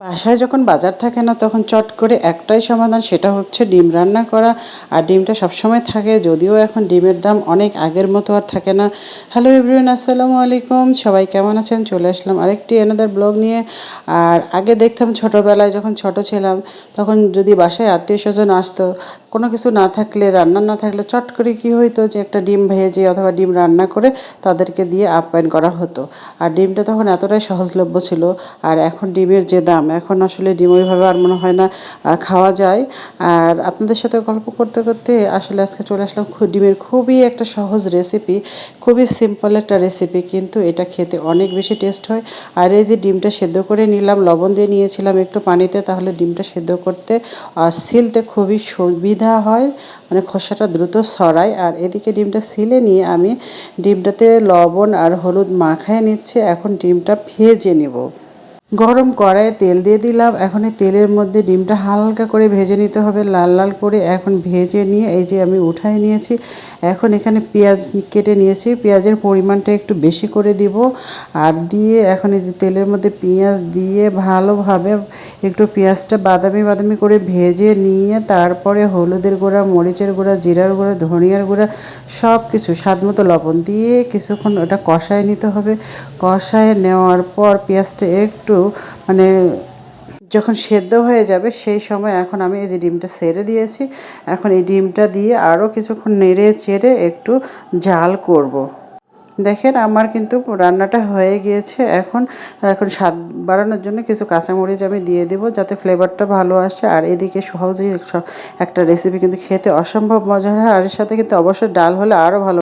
বাসায় যখন বাজার থাকে না, তখন চট করে একটাই সমাধান, সেটা হচ্ছে ডিম রান্না করা। আর ডিমটা সবসময় থাকে, যদিও এখন ডিমের দাম অনেক আগের মতো আর থাকে না। হ্যালো এভরিওয়ান আসসালামু আলাইকুম। সবাই কেমন আছেন? চলে আসলাম আরেকটি এনাদার ব্লগ নিয়ে। আর আগে দেখতাম ছোটোবেলায় যখন ছোট ছিলাম, তখন যদি বাসায় আত্মীয় স্বজন আসতো, কোনো কিছু না থাকলে, রান্না না থাকলে চট করে কি হইতো যে একটা ডিম ভেজে অথবা ডিম রান্না করে তাদেরকে দিয়ে আপ্যায়ন করা হতো। আর ডিমটা তখন এতটাই সহজলভ্য ছিল, আর এখন ডিমের যে দাম এখন আসলে ডিম ওইভাবে আর মনে হয় না খাওয়া যায়। আর আপনাদের সাথে গল্প করতে করতে আসলে আজকে চলে আসলাম ডিমের খুবই একটা সহজ রেসিপি খুবই সিম্পল একটা রেসিপি কিন্তু এটা খেতে অনেক বেশি টেস্ট হয়। আর এই যে ডিমটা সেদ্ধ করে নিলাম, লবণ দিয়ে নিয়েছিলাম একটু পানিতে, তাহলে ডিমটা সেদ্ধ করতে আর সিলতে খুবই সুবিধা হয়। মানে খোসাটা দ্রুত সরায় আর এদিকে ডিমটা সিলে নিয়ে আমি ডিমটাতে লবণ আর হলুদ মাখায় নিচ্ছে। এখন ডিমটা ভেজে নেব। গরম কড়াইয়ে তেল দিয়ে দিলাম। এখন এই তেলের মধ্যে ডিমটা হালকা করে ভেজে নিতে হবে। লাল লাল করে এখন ভেজে নিয়ে এই যে আমি উঠাই নিয়েছি, এখন এখানে পেঁয়াজ কেটে নিয়েছি। পেঁয়াজের পরিমাণটা একটু বেশি করে দিব। আর দিয়ে এখন এই যে তেলের মধ্যে পেঁয়াজ দিয়ে ভালোভাবে একটু পেঁয়াজটা বাদামি বাদামি করে ভেজে নিয়ে তারপরে হলুদের গুঁড়া, মরিচের গুঁড়া, জিরার গুঁড়া, ধনিয়ার গুঁড়া সব কিছু স্বাদ মতো লবণ দিয়ে কিছুক্ষণ ওটা কষায় নিতে হবে কষায় নেওয়ার পর পেঁয়াজটা একটু মানে যখন সেদ্ধ হয়ে যাবে সেই সময় এখন আমি এই যে ডিমটা সেরে দিয়েছি, এখন এই ডিমটা দিয়ে আরও কিছুক্ষণ নেড়ে চেড়ে একটু জাল করব। দেখেন আমার কিন্তু রান্নাটা হয়ে গিয়েছে। এখন এখন স্বাদ বাড়ানোর জন্য কিছু কাঁচামরিচ আমি দিয়ে দেবো যাতে ফ্লেভারটা ভালো আসে। আর এদিকে সহজেই একটা রেসিপি কিন্তু খেতে অসম্ভব মজা হয়। আর এর সাথে কিন্তু অবশ্যই ডাল হলে আরও ভালো